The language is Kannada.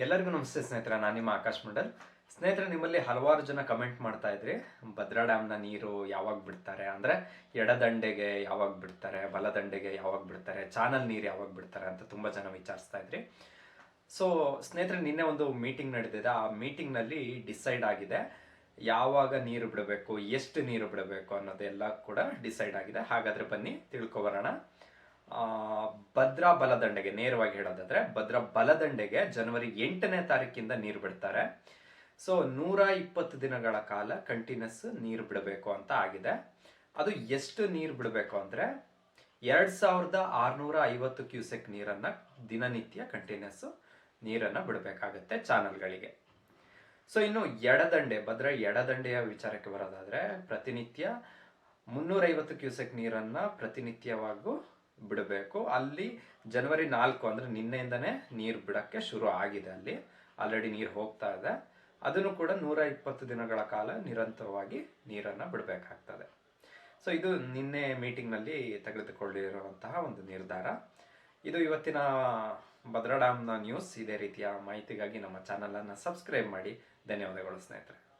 ಎಲ್ಲರಿಗೂ ನಮಸ್ತೆ ಸ್ನೇಹಿತರೆ, ನಾನು ನಿಮ್ಮ ಆಕಾಶ್ ಮಂಡಲ್. ಸ್ನೇಹಿತರೆ, ನಿಮ್ಮಲ್ಲಿ ಹಲವಾರು ಜನ ಕಮೆಂಟ್ ಮಾಡ್ತಾ ಇದ್ರಿ. ಭದ್ರಾ ಡ್ಯಾಮ್ನ ನೀರು ಯಾವಾಗ ಬಿಡ್ತಾರೆ? ಅಂದರೆ ಎಡದಂಡೆಗೆ ಯಾವಾಗ ಬಿಡ್ತಾರೆ? ಬಲದಂಡೆಗೆ ಯಾವಾಗ ಬಿಡ್ತಾರೆ? ಚಾನಲ್ ನೀರು ಯಾವಾಗ ಬಿಡ್ತಾರೆ ಅಂತ ತುಂಬ ಜನ ವಿಚಾರಿಸ್ತಾ ಇದ್ರಿ. ಸೊ ಸ್ನೇಹಿತರೆ, ನಿನ್ನೆ ಒಂದು ಮೀಟಿಂಗ್ ನಡೆದಿದೆ. ಆ ಮೀಟಿಂಗ್ನಲ್ಲಿ ಡಿಸೈಡ್ ಆಗಿದೆ ಯಾವಾಗ ನೀರು ಬಿಡಬೇಕು, ಎಷ್ಟು ನೀರು ಬಿಡಬೇಕು ಅನ್ನೋದೆಲ್ಲ ಕೂಡ ಡಿಸೈಡ್ ಆಗಿದೆ. ಹಾಗಾದ್ರೆ ಬನ್ನಿ, ತಿಳ್ಕೊಬರೋಣ. ಭದ್ರಾ ಬಲದಂಡೆಗೆ, ನೇರವಾಗಿ ಹೇಳೋದಾದ್ರೆ, ಭದ್ರಾ ಬಲದಂಡೆಗೆ ಜನವರಿ ಎಂಟನೇ ತಾರೀಕಿಂದ ನೀರು ಬಿಡ್ತಾರೆ. ಸೊ ನೂರ ಇಪ್ಪತ್ತು ದಿನಗಳ ಕಾಲ ಕಂಟಿನ್ಯೂಸ್ ನೀರು ಬಿಡಬೇಕು ಅಂತ ಆಗಿದೆ. ಅದು ಎಷ್ಟು ನೀರು ಬಿಡಬೇಕು ಅಂದ್ರೆ, ಎರಡ್ ಸಾವಿರದ ಆರ್ನೂರ ಐವತ್ತು ಕ್ಯೂಸೆಕ್ ನೀರನ್ನ ದಿನನಿತ್ಯ ಕಂಟಿನ್ಯೂಸ್ ನೀರನ್ನ ಬಿಡಬೇಕಾಗತ್ತೆ ಚಾನಲ್ಗಳಿಗೆ. ಸೊ ಇನ್ನು ಎಡದಂಡೆ, ಭದ್ರ ಎಡದಂಡೆಯ ವಿಚಾರಕ್ಕೆ ಬರೋದಾದ್ರೆ, ಪ್ರತಿನಿತ್ಯ ಮುನ್ನೂರೈವತ್ತು ಕ್ಯೂಸೆಕ್ ನೀರನ್ನ ಪ್ರತಿನಿತ್ಯವಾಗೂ ಬಿಡಬೇಕು. ಅಲ್ಲಿ ಜನವರಿ ನಾಲ್ಕು ಅಂದ್ರೆ ನಿನ್ನೆಯಿಂದನೇ ನೀರು ಬಿಡಕ್ಕೆ ಶುರು ಆಗಿದೆ ಅಲ್ಲಿ. ಆಲ್ರೆಡಿ ನೀರು ಹೋಗ್ತಾ ಇದೆ. ಅದನ್ನು ಕೂಡ ನೂರ ಇಪ್ಪತ್ತು ದಿನಗಳ ಕಾಲ ನಿರಂತರವಾಗಿ ನೀರನ್ನ ಬಿಡಬೇಕಾಗ್ತದೆ. ಸೊ ಇದು ನಿನ್ನೆ ಮೀಟಿಂಗ್ನಲ್ಲಿ ತೆಗೆದುಕೊಳ್ಳಿರುವಂತಹ ಒಂದು ನಿರ್ಧಾರ. ಇದು ಇವತ್ತಿನ ಭದ್ರಾ ಡ್ಯಾಮ್ನ ನ್ಯೂಸ್ ಇದೇ ರೀತಿಯ ಮಾಹಿತಿಗಾಗಿ ನಮ್ಮ ಚಾನಲನ್ನು ಸಬ್ಸ್ಕ್ರೈಬ್ ಮಾಡಿ. ಧನ್ಯವಾದಗಳು ಸ್ನೇಹಿತರೆ.